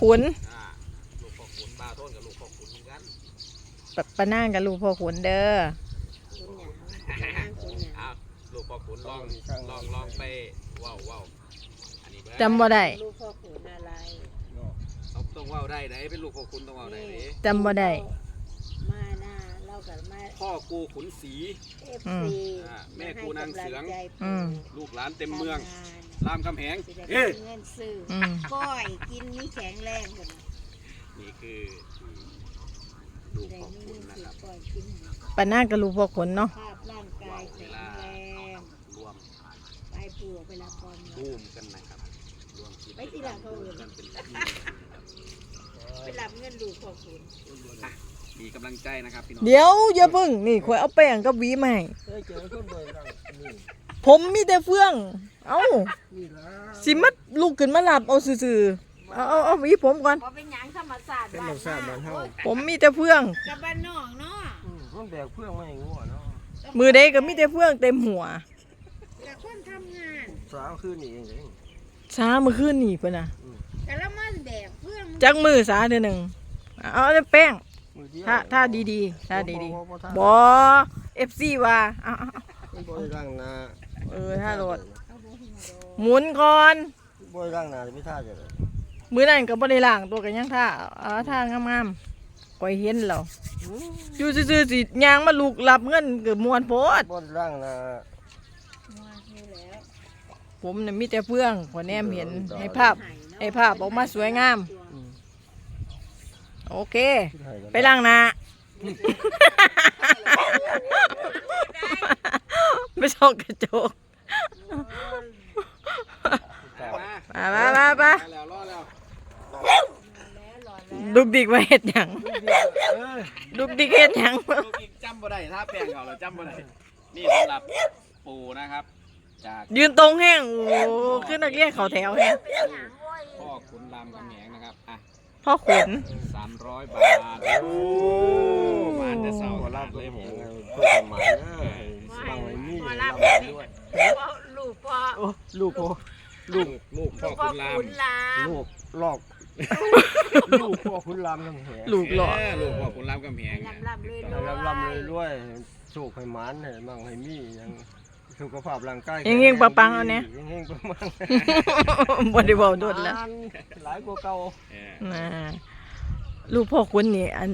ขุนอ่าลูกพ่อขุนบาวโทนกับลูกพ่อขุนเหมือนกันปะปะนางกับลูกพ่อขุนเด้อคุณอย่างนั่งคุณอย่างอ้าวลูกพ่อขุนลองลองลองไปเว้าวว้าวอันนี้เบิ่งจำบ่ได้ลูกพ่อขุนอะไรต้องต้องเว้าวได้ไหนเป็นลูกพ่อขุนต้องเว้าวได้ไหน จำบ่ได้มาห น้าเรากับมาพ่อกูขุนศรี เอฟอืมซีอ่าแม่กูนางเสือง อืม ลูกหลานเต็มเมืองทำงานรามคำแหงสิได้เฮ้เงินซื้อออืมก้อยกินนี่แข็งแรงกันนะนี่คือลูกได้พ่อมีขุนเงินนะซื้อครับ ก้อยกินปะนางกับลูกพ่อขุนเนาะ ภาพร่างกายแข็งแรงรวมไปปลูกไปละครบูมกันนะครับ รวมคิดไปที่หลังเขาอื่นกันเป็นทีม ไปรับเงินลูกพ่อขุน มีกำลังใจนะครับพี่น้องเดี๋ยวอย่าเพิ่งนี่ข่อยเอาแป้งกับหวีมาให้เคยเจอคนบ่อยครั้งนี่ผมมีแต่เฟื่อง เอ้านี่ล่ะสิมัดลูกขึ้นมาหลับเอาซื่อๆเอาเอาเอาหวีผมก่อนเพราะเป็นหยังธรรมศาสตร์เป็นธรรมชาติบ้านเฮาผมมีแต่เฟื่อง กับบ้านนอกเนาะอืมมันแบกเพื่องมาให้งัวเนาะมือใดก็มีแต่เฟื่องเต็มหัว กับคนทำงานสาวคืนนี่เองเด้ช้ามื้อคืนนี่เพิ่นน่ะแต่ละมันแบกเพื่องจักมือสาเดือนหนึงเอาแต่แป้งมือเดียว ถ้าถ้าดีๆถ้าดีบ่บ่บ่ๆบ่ FC ว่าเอาเอาเอาๆบ่ได้ล้างหน้าเออถ้าโหลดเอาบ่หูโดหมุนก่อนบ่ได้ล้างหน้าไม่ท่าจะเลยมื้อนั้นก็บ่ได้ล้างตัวกันยังท่าเอาท่างามๆก่อยเห็นแล้วอยู่ซื่อๆสิย่างมาลูกรับเงินเกือบมวนโพดบ่ได้ล้างหน้ามานี่แล้วผมน่ะมีแต่เฟื่องขอแนมเห็นให้ภาพให้ภาพออกมาสวยงามอืม โอเคคิดให้กันไปล้างหน้าไม่ชอบกระจกมามามามามาแล้วรอแล้วดุกดิกมาเฮ็ดหยังเอ้ยดุกดิกเฮ็ดหยังลูกอีกจำบ่ได้ถ้าแปลงเขาเราจำบ่ได้นี่สำหรับปูนะครับ จากยืนตรงแห้งโอ้ขึ้นนักเรียนเขาแถวแห้งพ่อขุนรามคำแหงนะครับอะ พ่อขุนสามร้อยบาทโอ้มาจะเศร้าบ่ขรันาบเลยยแหผมเพื่อความหมายเด้อให้ฟังให้มีรับด้วยลูกพ่อโอ้ลูกพ่อลูกลูกพ่อกพ่อขุนรามขุนลามลูกลอกลูกพ่อคุณรามน้ำแหงลูกหล่อเลูกพ่อขุนรามคำแหงลำลำเลยให้ลำลำเลยรวยโชคให้มานให้มั่งให้มีหยัง สุขภาพร่างกายเฮงๆปังๆเอาเนี่ย เฮงๆปังๆบ่ได้เว้าโดดแล้วหลายกว่าเก่าเออน่าลูกพ่อขุนนี่อัน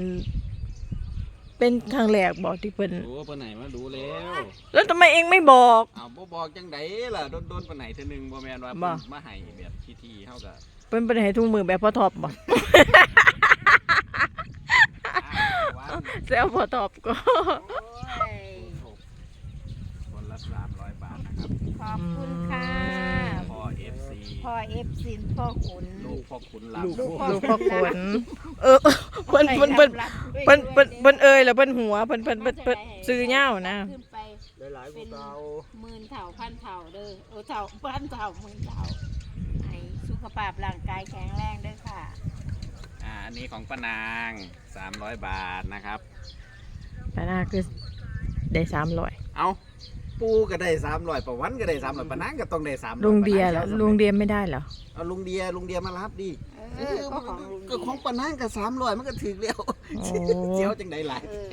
เป็นครั้งแรกบอกที่เพิ่นดูปานไหนมาดูแล้ว แล้วทำไมเองไม่บอกเอาบ่บอกจังไดล่ะโดนโดนปานไหนเทื่อหนึงบ่แม่นว่าบ่ เพิ่นมาให้แบบพิธีเฮาก็เพิ่นเป็นให้ทุ่งมือแบบพ่อทอบบอกอ้าววันแซวพ่อทอบก็ โอ้ย คนละ300 บาทนะครับ ขอบคุณค่ะ พ่อ FC พ่อเอฟซินพ่อขุนลูกพ่อขุนรามลูกพ่อลูกพ่อขุนเออเพิ่นเพิ่นเพิ่นเพิ่นเพิ่นเพิ่นเอ่ยแล้วเพิ่นหัวเพิ่นเพิ่นเพิ่นเพิ่นซื้อเหย้านะ ขึ้นไปหลายๆกว่าเก่าหมื่นเถ่าพันเถ่าเด้อโอ้เถ่าพันเถ่าหมื่นเถ่าให้สุขภาพร่างกายแข็งแรงเด้อค่ะ อ่าอันนี้ของป้านาง300บาทนะครับ ปานาคือได้สามร้อยเอา ปูก็ได้300ประวันก็ได้300ป้านางก็ต้องได้300ลุงเดียป้าเหรอนาลุงเดียไม่ได้เหรอเอาลุงเดียลุงเดียมารับดิเออก็ของลุงก็ของป้านางก็300มันก็ถึงแล้วโอ้เจียวจังได๋หลายเออ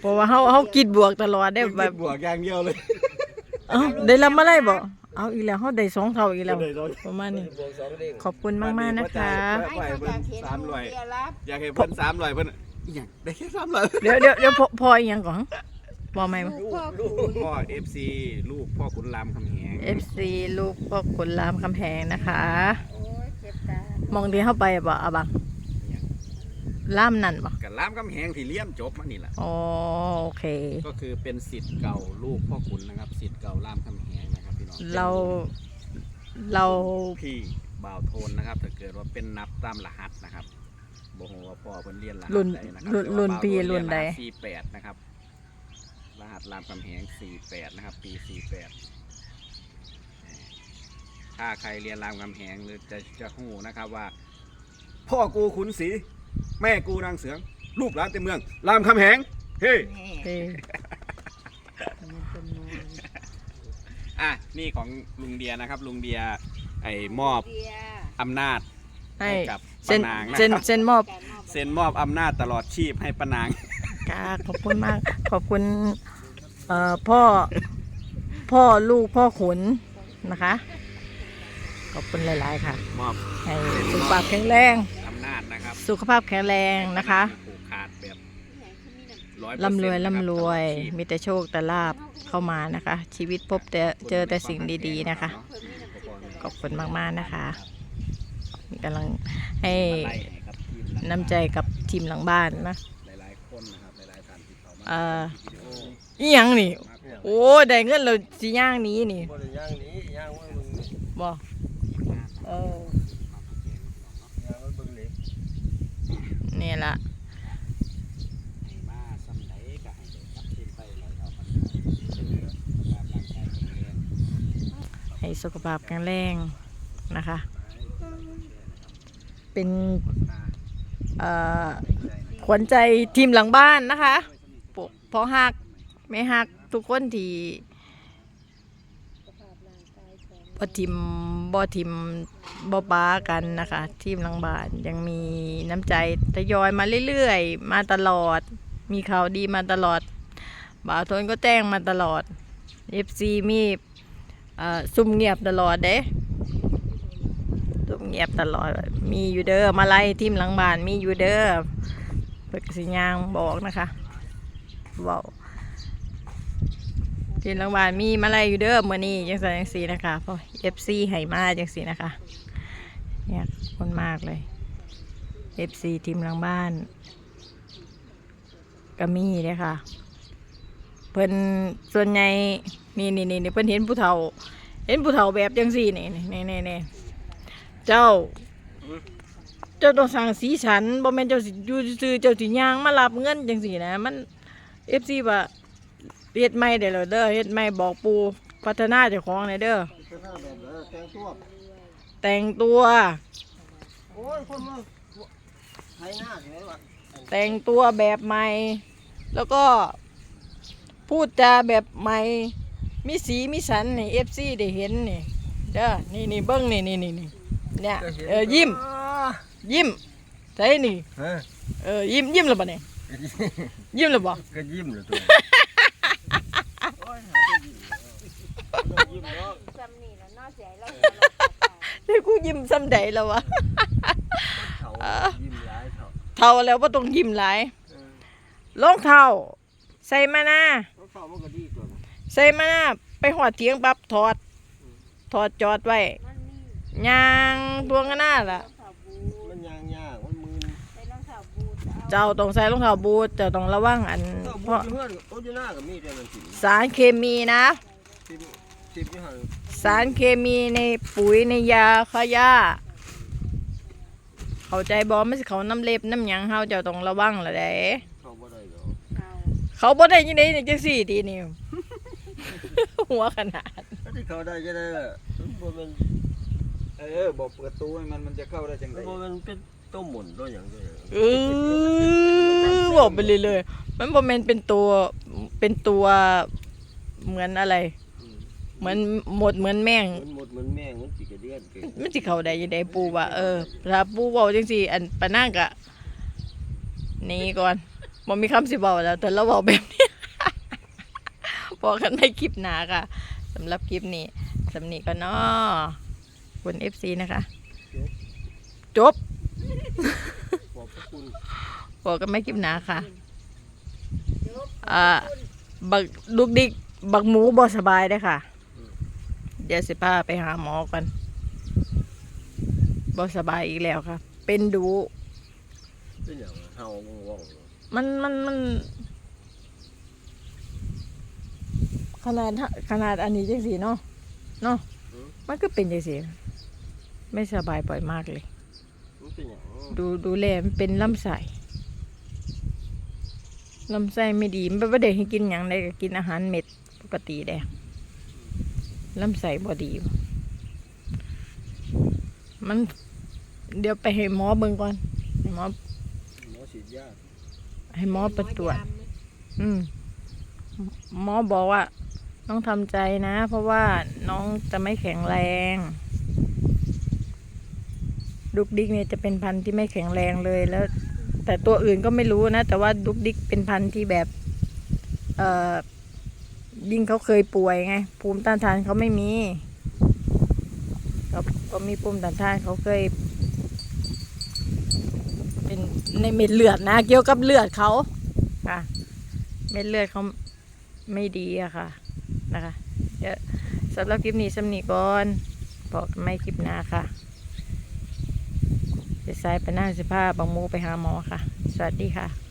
เพราะว่าเฮาเฮาคิดบวกตลอดได้แบบบวกอย่างเดียวเลยเอ้าได้รับมาได้บ่เอาอีกแล้วเฮาได้สองเท่าอีกแล้วได้สองประมาณนี้บวกสองเด้งขอบคุณมากๆนะคะ ให้เขาอยากเห็นลุงเดียรับ อยากให้เพิ่น300เพิ่นอีหยังได้แค่300เดี๋ยวเดี๋ยวเดี๋ยวพอพออีกอย่างก่อน พอไหมลูกพ่อขุนพ่อ FC ลูกพ่อขุนรามคำแหง FC ลูกพ่อขุนรามคำแพงนะคะโอ้ยเจ็บตามองที่เข้าไปบ่อะบังล่ามนั่นบ่กับรามคำแหงที่เลี้ยมจบมานี่แหละอ๋อโอเค ก็คือเป็นสิทธิ์เก่าลูกพ่อขุนนะครับสิทธิ์เก่ารามคำแหงนะครับพี่น้องเราเราพี่บ่าวโทนนะครับถ้าเกิดว่าเป็นนับตามรหัสนะครับบ่ฮู้ว่าพ่อเพิ่นเรียนรหัสรุ่นใดนะครับรุ่นแต่ว่ารุ่นบ่าวพี่โทรุ่นใดเยรหัส48นะครับร หัสรามคำแหง 48 นะครับ ปี 48 ถ้าใครเรียนรามคำแหงหรือจะจะฮู้นะครับว่า พ่อกูขุนศรีแม่กูนางเสือง ลูกหลานเต็มเมือง รามคำแหง เฮ้แม่โอเคมันเป็นนวลอะ นี่ของลุงเดียนะครับ ลุงเดียไอ้มอบเดียอำนาจให้กับเซ็นปานางนะเซ็นครับเซ็นมอบการมอบ เซ็นมอบอำนาจตลอดชีพให้ปานาง ค่ะ ขอบคุณมาก ขอบคุณ เอ่อพ่อ พ่อลูกพ่อขุนนะคะ ขอบคุณหลาย ๆ ค่ะ มอบให้สุขภาพแข็งแรง อำนาจนะครับสุขภาพแข็งแรงนะคะ ผูกขาดแบบร้อยร่ำรวยเปอร่ำรวยตลอดชีพมีแต่โชคแต่ลาบเข้ามานะคะ ชีวิตพบแต่เจอแต่สิ่งดี ๆ นะคะ ขอบคุณมาก ๆ นะคะมีกำลังให้ไล่ให้ครับทีมหลังน้ำใจกับทีมหลังบ้านนะ หลายๆคนนะครับหลายๆท่านที่เข้ามาเอ่อวิดีโอ อีหยังนี่มากกว่าโอ้ได้เงินเราสิย่างหนี้นี่บ่ได้ย่างหนี้ย่างไว้เบิ่งนี่บ่เออย่างไว้เบิ่งเหล็กนี่ละให้มาซ้ำไหนก็ให้ได้กลับคืนไปแล้วเอามาตามร่างกายแข็งแรง ให้สุขภาพแข็งแรงนะคะ เป็นเอ่อขวัญใจทีมหลังบ้านนะคะปกพอหัก ไม่หักทุกคนที่บ่ทิมบ่ทิมบ่ป้ากันนะคะ ทีมลังบานยังมีน้ำใจทยอยมาเรื่อยๆ มาตลอด มีข่าวดีมาตลอด บ่าวทนก็แจ้งมาตลอด FC มีอ่อซุ่มเงียบตลอดเด้ซุ่มเงียบตลอด มีอยู่เด้อมาไล่ทีมหลังบ้านมีอยู่เด้อปิดสิยางบอกนะคะเว้า ทีมหลังบ้านมีมาไล่อยู่เด้อมื้อนี้จังซั่นจังซี่นะคะเพราะ FC ให้มาจังซี่นะคะเนี่ยคนมากเลย FC ทีมหลังบ้านก็มีเด้อค่ะ เพิ่นส่วนใหญ่นี่นี่นี่นี่เพิ่นเห็นผู้เฒ่า เห็นผู้เฒ่าแบบจังซี่นี่นี่นี่นี่นี่เจ้า เจ้าต้องสร้างสีสันบ่แม่นเจ้าสิอยู่ซื่อเจ้าสิย่างมารับเงินจังซี่นะ มัน FC ว่า เฮ็ดใหม่ได้แล้วเด้อเฮ็ดใหม่บอกปู่พัฒนาเจ้าของหน่อยเด้อเสื้อผ้าแบบนั้นแต่งตัวแต่งตัว โอ้ยคนมาไถหน้าสิไหนวะแต่งตัวแบบใหม่ แล้วก็พูดจาแบบใหม่ มีสีมีสันนี่เอฟซีได้เห็นนี่ เด้อ นี่นี่เบิ้งนี่นี่นี่นี่เนี่ยเออยิ้ม ยิ้มใช่นี่ ฮะเออยิ้มยิ้มแล้วบ่เนี่ยยิ้มแล้วบ่ก็ยิ้มเลยตัว จำนี่แล้วนอกเสียแล้วเดี๋ยวกูยิ้มซ้ำใดแล้ววะ เขายิ้มหลายเขาเท่าแล้วบ่ต้องยิ้มหลายเออรองเท้าใส่มาหน้าแล้วเขามันก็ดีกว่า ใส่มาหน้าไปหอดเถียงปั๊บถอด ถอดจอดไว้มันมียางทวงกันหน้าล่ะ รองเท้าบูมันยางยากมันมืนใส่รองเท้าบูทเอาเจ้าต้องใส่รองเท้าบูทเจ้าต้องระวังอันก็เพบุราะญเพื่อนโอ้ยหน้าก็มีแต่มันสิสารเคมีนะสิ บสิบยี่ห้อสารเคมีในปุ๋ยในยาขยะเข้าใจบอมันสิเขาน้ำเล็บน้ำหยังเฮาเจ้าต้องระวังละเด้เขาบ่ได้หรอกเอาเขาบ่ได้ยังไงนี่จังสี่ทีนี่ หัวขนาด ถ้าที่เขาได้จะได้บ่แมันเออบอกประตูให้มันมันจะเข้าได้จังไดบ่แมันเป็นต้มหมุนตัวอย่างเดียวเออบอกไปเลยเลยๆมันบ่แม่นเป็นตัวเป็นตัวเหมือนอะไร เหมือนหมดเหมือนแมงมันหมดเหมือนแม่งมันสิกระเดียนเก่งมันสิเข้าได้ยังไงปูว่าเออถ้าปูเว้าจังซี่อันปะนางกะหนี่ก่อนบ่มีคำสิเว้าแล้ว แต่เราเว้าแบบนี้ พอกันในคลิปหน้าค่ะสำหรับคลิปนี้สำนี้ก็เนาะคุณ FC นะคะ จบขอบพระคุณ พอกันไม่คลิปหน้าค่ะอ่าบักลูกดิกบักหมูบ่สบายได้อค่ะ เดี๋ยวสิพาไปหาหมอกันบ่สบายอีกแล้วค่ะ เป็นดูเป็นอย่างเฮาว่องมันมันมัน ขนาดขนาดอันนี้จังสีเนาะเนาะมันก็เป็นจังสีไม่สบายบ่อยมากเลยมันเป็นอย่างดูดูแลมันเป็นลำไส้ลำไส้ไม่ดีมันไม่ได้ให้กินอย่างใดก็กินอาหารเม็ดปกติแด ลำไส้บ่ดี มัน เดี๋ยวไปให้หมอเบิ่งก่อนให้หมอหมอฉีดยาให้หมอไปตรวจอืม หมอบอกว่า ต้องทำใจนะ เพราะว่าน้องจะไม่แข็งแรงดุกดิกเนี่ยจะเป็นพันธุ์ที่ไม่แข็งแรงเลยแล้ว แต่ตัวอื่นก็ไม่รู้นะ แต่ว่าดุกดิกเป็นพันธุ์ที่แบบ เอ่อ ยิ่งเขาเคยป่วยไง ภูมิต้านทานเขาไม่มีเขาเขามีภูมิต้านทานเขาเคย เป็นในเม็ดเลือดนะ เกี่ยวกับเลือดเขาค่ะ เม็ดเลือดเขาไม่ดีอะค่ะ นะคะเดี๋ยวสำหรับคลิปนี้สำนีก่อนบอกไม่คลิปหน้าค่ะจะสายไปหน้าสิผ้าบางมูไปหาหมอค่ะ สวัสดีค่ะ